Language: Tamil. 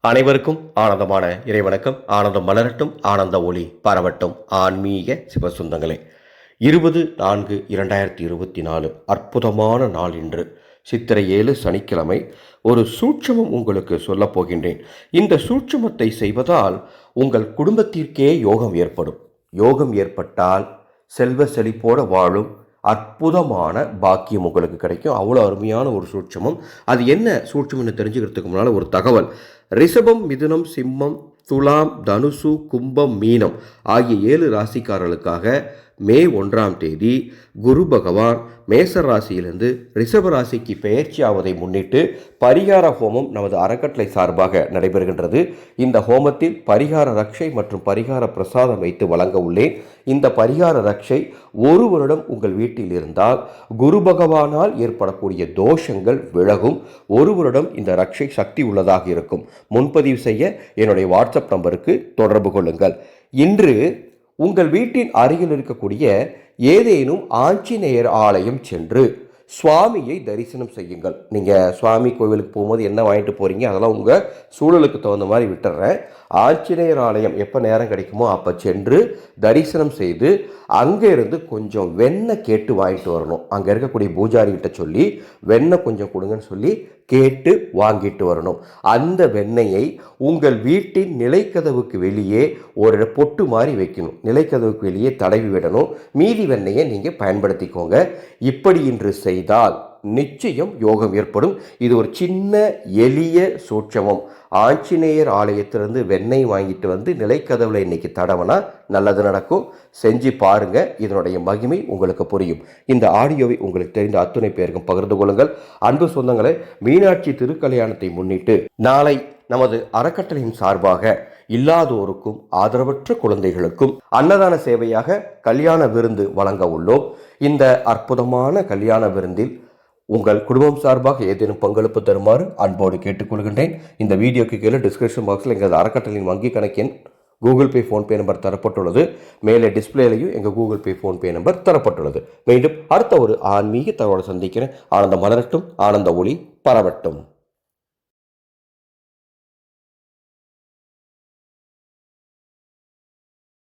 அனைவருக்கும் ஆனந்தமான இறைவணக்கம். ஆனந்தம் மலரட்டும் ஆனந்த ஒளி பரவட்டும். ஆன்மீக சிவசுந்தங்களே இருபது நான்கு இரண்டாயிரத்தி இருபத்தி நாலு அற்புதமான நாள் இன்று. சித்திரை ஏழு சனிக்கிழமை ஒரு சூட்சமம் உங்களுக்கு சொல்லப் போகின்றேன். இந்த சூட்சமத்தை செய்வதால் உங்கள் குடும்பத்திற்கே யோகம் ஏற்படும். யோகம் ஏற்பட்டால் செல்வ செழிப்போட வாழும். அற்புதமான பாக்கியம் உங்களுக்கு கிடைக்கும். அவ்வளோ அருமையான ஒரு சூட்சமம். அது என்ன சூட்சம்னு தெரிஞ்சுக்கிறதுக்கு முன்னால் ஒரு தகவல். ரிஷபம் மிதுனம் சிம்மம் துலாம் தனுசு கும்பம் மீனம் ஆகிய ஏழு ராசிக்காரர்களுக்காக மே ஒன்றாம் தேதி குரு பகவான் மேச ராசியிலிருந்து ரிஷப ராசிக்கு பெயர்ச்சியாவதை முன்னிட்டு பரிகார ஹோமம் நமது அறக்கட்டளை சார்பாக நடைபெறுகின்றது. இந்த ஹோமத்தில் பரிகார ரக்ஷை மற்றும் பரிகார பிரசாதம் வைத்து வழங்க உள்ளேன். இந்த பரிகார ரக்ஷை ஒரு வருடம் உங்கள் வீட்டில் இருந்தால் குரு பகவானால் ஏற்படக்கூடிய தோஷங்கள் விலகும். ஒரு வருடம் இந்த ரக்ஷை சக்தி உள்ளதாக இருக்கும். முன்பதிவு செய்ய என்னுடைய வாட்ஸ்அப் நம்பருக்கு தொடர்பு கொள்ளுங்கள். இன்று உங்கள் வீட்டின் அருகில் இருக்கக்கூடிய ஏதேனும் ஆஞ்சநேயர் ஆலயம் சென்று சுவாமியை தரிசனம் செய்யுங்கள். நீங்கள் சுவாமி கோவிலுக்கு போகும்போது என்ன வாங்கிட்டு போகிறீங்க அதெல்லாம் உங்கள் சூழலுக்கு தகுந்த மாதிரி விட்டுறேன். ஆஞ்சநேயர் ஆலயம் எப்போ நேரம் கிடைக்குமோ அப்போ சென்று தரிசனம் செய்து அங்கே இருந்து கொஞ்சம் வெண்ணெய் கேட்டு வாங்கிட்டு வரணும். அங்கே இருக்கக்கூடிய பூஜாரிகிட்ட சொல்லி வெண்ணெய் கொஞ்சம் கொடுங்கன்னு சொல்லி கேட்டு வாங்கிட்டு வரணும். அந்த வெண்ணெயை உங்கள் வீட்டின் நிலைக்கதவுக்கு வெளியே ஒரு பொட்டு மாதிரி வைக்கணும். நிலைக்கதவுக்கு வெளியே தடவி விடணும். மீதி வெண்ணெயை நீங்கள் பயன்படுத்திக்கோங்க. இப்படி இன்று செய்தால் நிச்சயம் யோகம் ஏற்படும். இது ஒரு சின்ன எளிய சூட்சமம். ஆஞ்சநேயர் ஆலயத்திலிருந்து வெண்ணெய் வாங்கிட்டு வந்து நிலைக்கதவுல இன்னைக்கு தடவனா நல்லது நடக்கும். செஞ்சு பாருங்க. இதனுடைய மகிமை உங்களுக்கு புரியும். இந்த ஆடியோவை உங்களுக்கு தெரிந்த அத்துணை பேருக்கும் பகிர்ந்து கொள்ளுங்கள். அன்பு சொந்தங்களை மீனாட்சி திருக்கல்யாணத்தை முன்னிட்டு நாளை நமது அறக்கட்டளையின் சார்பாக இல்லாதோருக்கும் ஆதரவற்ற குழந்தைகளுக்கும் அன்னதான சேவையாக கல்யாண விருந்து வழங்க உள்ளோம். இந்த அற்புதமான கல்யாண விருந்தில் உங்கள் குடும்பம் சார்பாக ஏதேனும் பங்களிப்பு தருமாறு அன்போடு கேட்டுக்கொள்கின்றேன். இந்த வீடியோக்கு கீழே டிஸ்கிரிப்ஷன் பாக்ஸில் எங்கள் அறக்கட்டளையின் வங்கி கணக்கின் கூகுள் பே ஃபோன்பே நம்பர் தரப்பட்டுள்ளது. மேலே டிஸ்பிளேலையும் எங்கள் கூகுள் பே ஃபோன்பே நம்பர் தரப்பட்டுள்ளது. மீண்டும் அடுத்த ஒரு ஆன்மீக தகவலை சந்திக்கிறேன். ஆனந்த மலரட்டும் ஆனந்த ஒளி பரவட்டும்.